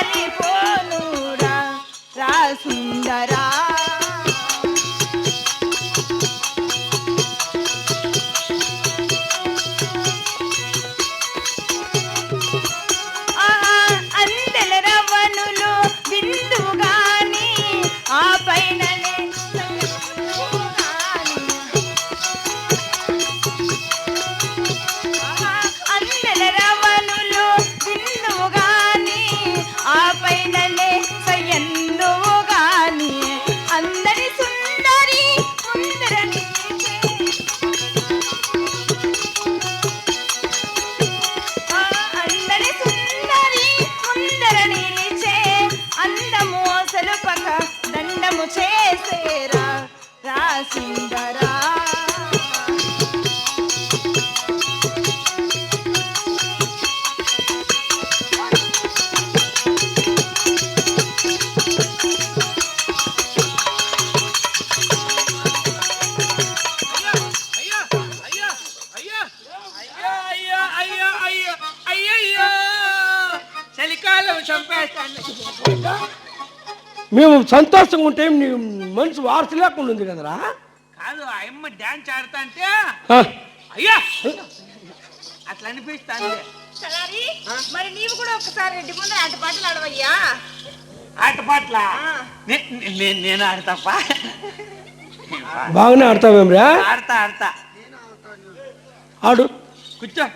చెదరిపోనురా రా సుందరా. చేసేరా రాసిందరా చలికాలం చంపేస్తాను మేము సంతోషంగా ఉంటే నీ మనసు వారసు లేకుండా ఉంది కదరా? కాదు అమ్మ డాన్స్ ఆడతా అంటే అయ్యా! అట్లా అనిపిస్తాను మరి నీవు కూడా ఒకసారి ఆట పాటలు ఆడవయ్యా? ఆట పాటల. నేను ఆడతాపా? బాగానే ఆడతావేమ్రా ఆడతా ఆడతా. ఆడు. కూర్చో.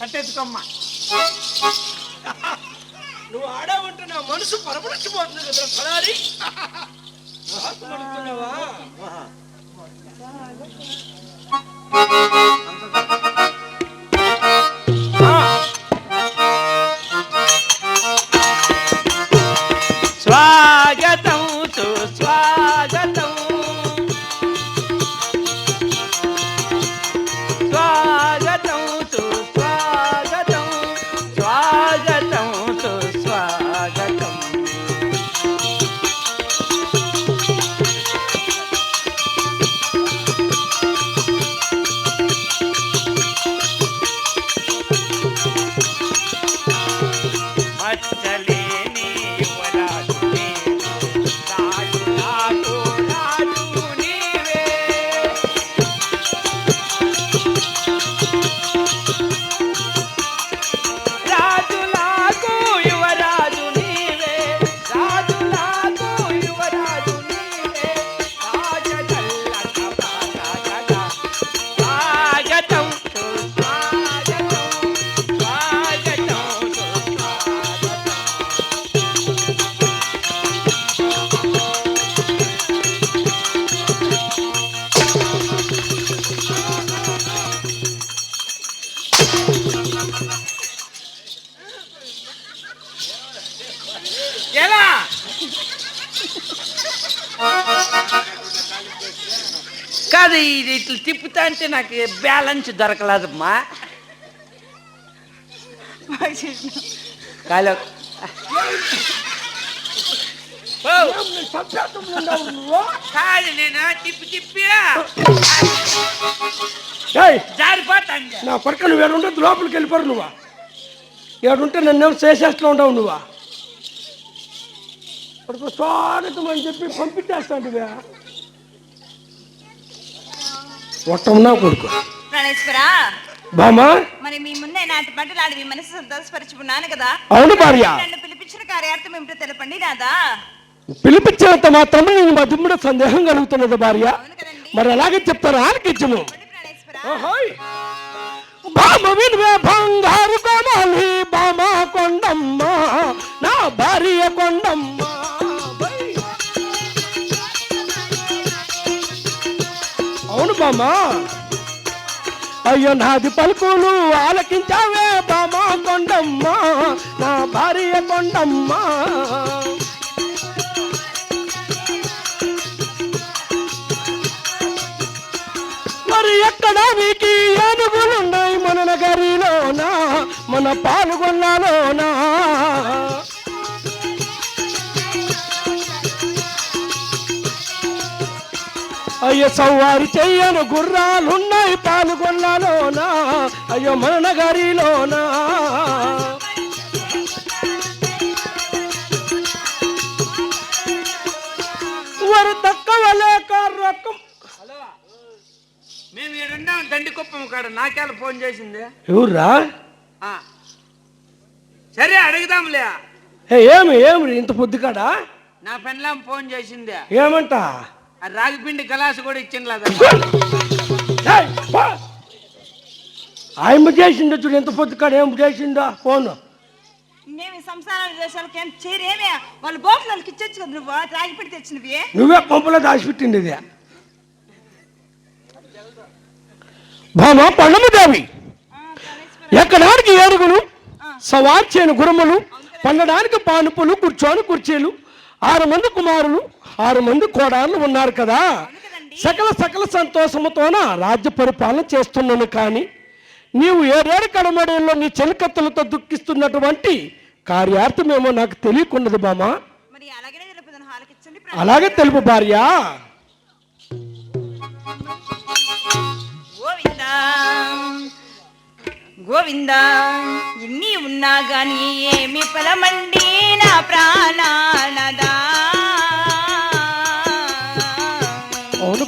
పట్టెత్తుకోమ్మా నువ్వు ఆడావంటే నా మనసు పరపరచిపోతుంది కదా సరారి స్వాగతం సుస్వాగతం కాదు ఇది ఇట్లా తిప్పుతా అంటే నాకు బ్యాలెన్స్ దొరకలేదమ్మా. కాలో. కాదు నేను? తిప్పి తిప్పి. ఏయ్. జారిపోతాండి నా పక్క నువ్వు ఏడుంటే లోపలికి వెళ్ళిపోరు నువ్వా. ఏడుంటే నన్ను చేసేస్తూ ఉండవు నువ్వా. ఇప్పుడు స్వాగతం అని చెప్పి పంపించేస్తాంటివే. ఒట్టమున్నా కొడుకు. బామా మరి మీ ముందే నాటి పాటలు ఆడి మీ మనసు సంతోషపరచుకున్నాను కదా. అవును భార్య. నన్ను పిలిపించిన కార్యార్థం ఏమిటో తెలపండి నాదా. పిలిపించినంత మాత్రమే నేను మధ్యముడ సందేహం కలుగుతున్నది భార్య. మరి అలాగే ప్రాణేశ్వరా. ఓహోయ్. బామ వినువే బంగారు కొనాలి బామ కొండమ్మ నా భార్య కొండమ్మ. బామా? అయ్యో నాది పలుకులు ఆలకించావే బామా కొండమ్మ నా భార్య కొండమ్మ. మరి ఎక్కడ మీకు ఏనుగులున్నాయి మన నగరిలోనా? మన పాల్గొన్నాలోనా? అయ్యో సవ్వారి చెయ్యను గుర్రాలున్నాయి పాలుగొల్లలోనా. అయ్యో మన నగరిలోనా వారు దక్కవలేక రకం మేము ఈడున్నాం దండికొప్పం కాడ. నాకేళ ఫోన్ చేసింది. ఎవర్రా? సరే అడుగుదాంలే. ఏమి ఏమి ఇంత పొద్దుకాడా? నా పెన్లాం ఫోన్ చేసింది. ఏమంటా? ఆ రాగిపిండి గలాసు కూడా పో. ఆయమ్మ చేసిందో చూడు ఎంత పొద్దుకాడ ఏం చేసిందో ఫోన్. ఇంకేమి సంసారాలు చేసేవాళ్ళకి ఏం చేయరేమే వాళ్ళు బోట్లు వాళ్ళకి ఇచ్చొచ్చు కదా నువ్వు? తాగి పెట్టి తెచ్చినవి? నువ్వే పంపులో దాచిపెట్టింది ఇది. భామ పండమదేవి ఎక్కడానికి ఏడుగులు సవార్చేను గురములు పండడానికి పానుపులు కూర్చోని కుర్చీలు. ఆరు మంది కుమారులు ఆరు మంది కోడాళ్ళు ఉన్నారు కదా. సకల సకల సంతోషముతోన రాజ్య పరిపాలన చేస్తున్నాను కానీ నీవు ఏడేడు కడమడల్లో నీ చెలికత్తలతో దుఃఖిస్తున్నటువంటి కార్యార్థమేమో నాకు తెలియకున్నది బామా. అలాగే తెలుపు భార్య. గోవిందా గోవిందా ఎన్ని ఉన్నా గాని ఏమి ఫలమండి నా ప్రాణానదా?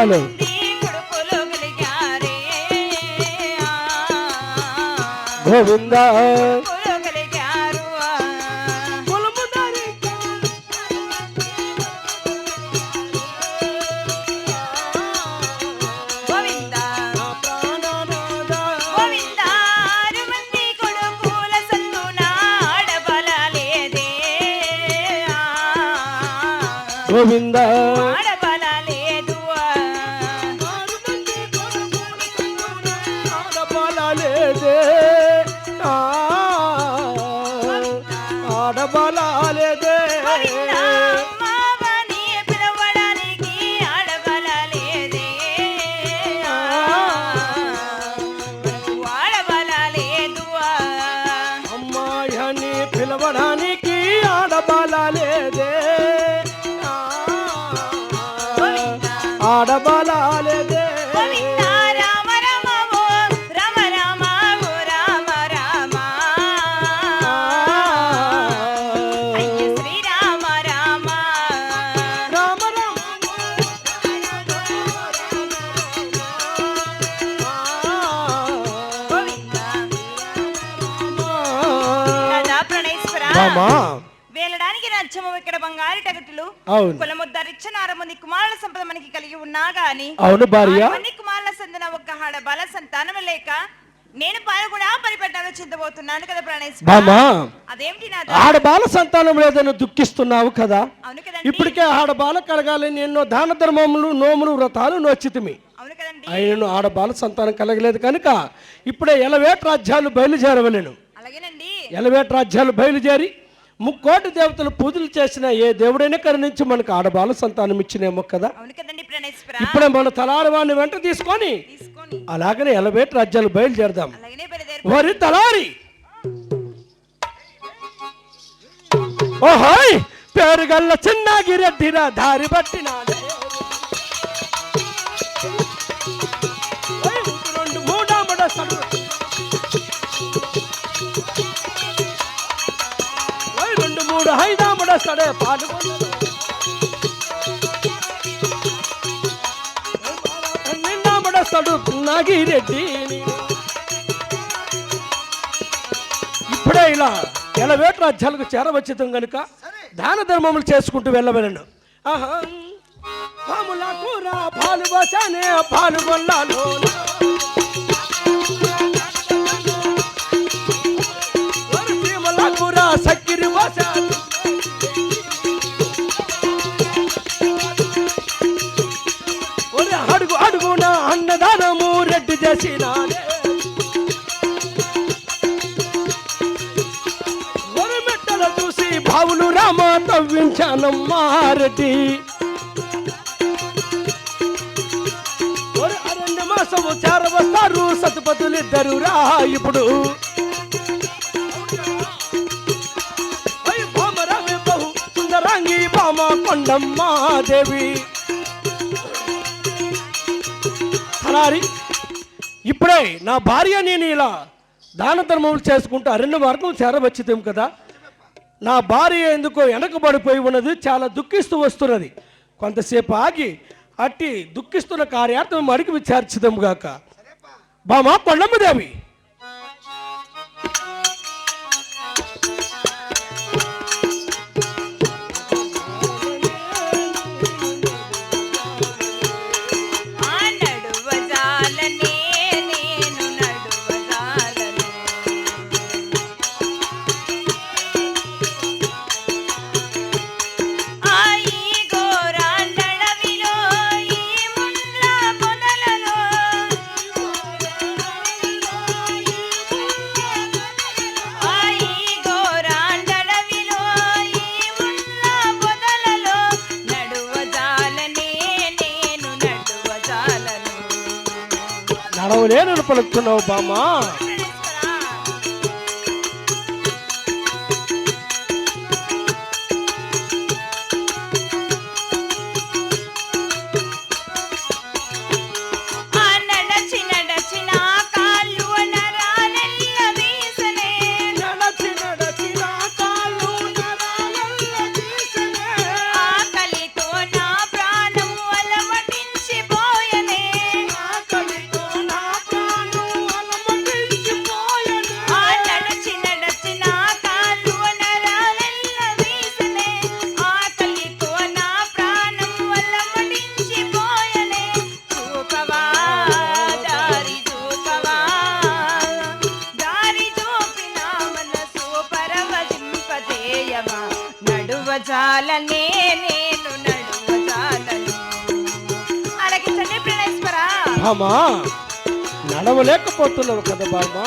హలో. ఆరుమంది గోవింద గోవిందా రాజ్యము ఇక్కడ బంగారు టగటులు ఆరు మంది కుమారుల సంపద మనకి కలిగి ఉన్నా గాని అవును భార్య. మంది కుమారుల సందన ఒక్క హాడ బల సంతానం లేక నేను పాలు కూడా పరిపెట్టాలో చింతబోతున్నాను కదా ప్రణేశ్వర బామా అదేమిటి నా ఆడబాల సంతానం లేదని దుఃఖిస్తున్నావు కదా? ఇప్పటికే ఆడబాల కలగాలని ఎన్నో దాన ధర్మములు నోములు వ్రతాలు నోచితిమి. ఆయనను ఆడబాల సంతానం కలగలేదు కనుక ఇప్పుడే ఎలవేట రాజ్యాలు బయలుదేరవలేను. అలాగేనండి. ఎలవేట రాజ్యాలు బయలుదేరి ముక్కోటి దేవతలు పూజలు చేసిన ఏ దేవుడైనా కరుణించి మనకు ఆడబాల సంతానం ఇచ్చినేమో కదా. ఇప్పుడే మన తలారి వాడిని వెంట తీసుకొని అలాగనే ఎలవేట రాజ్యాలు బయలుదేరదాం. వరి తలారి! ఓహోయ్ పేరుగల్ల చిన్నగిరెడ్డిరా దారి పట్టినాడే మూడు హైదాముడ సడే పాల్గొన్నాడు నిన్నాముడస్తాడు నాగిరెడ్డి ఇప్పుడే ఇలా ఎలవేట రాజ్యాలకు చేరవచ్చితం గనుక దాన ధర్మములు చేసుకుంటూ వెళ్ళవలను. ఆహా పాముల కూర పాలు పోసానే పాలు గొల్లాలో వచ్చానమ్మా రెడ్డి ఒరే అరణ్య మాసము చేరవస్తారు సతిపతులిద్దరు రా ఇప్పుడు. సుందరాంగి భామ కొండమ్మ దేవి. తలారి ఇప్పుడే నా భార్య నేను ఇలా దాన ధర్మములు చేసుకుంటూ అరణ్య మార్గం చేరవచ్చితాం కదా? నా భార్య ఎందుకో వెనకబడిపోయి ఉన్నది చాలా దుఃఖిస్తూ వస్తున్నది. కొంతసేపు ఆగి అట్టి దుఃఖిస్తున్న కార్యార్థం అడిగి విచారించదాం గాక. బామా కొండమ్మదేవి నడవలేనని పలుకుతున్నావు బామా నడువజాలనే నేను నడువజాలను అలాగే చండి ప్రణేశ్వరా నడవలేకపోతున్నావు కదా బామా.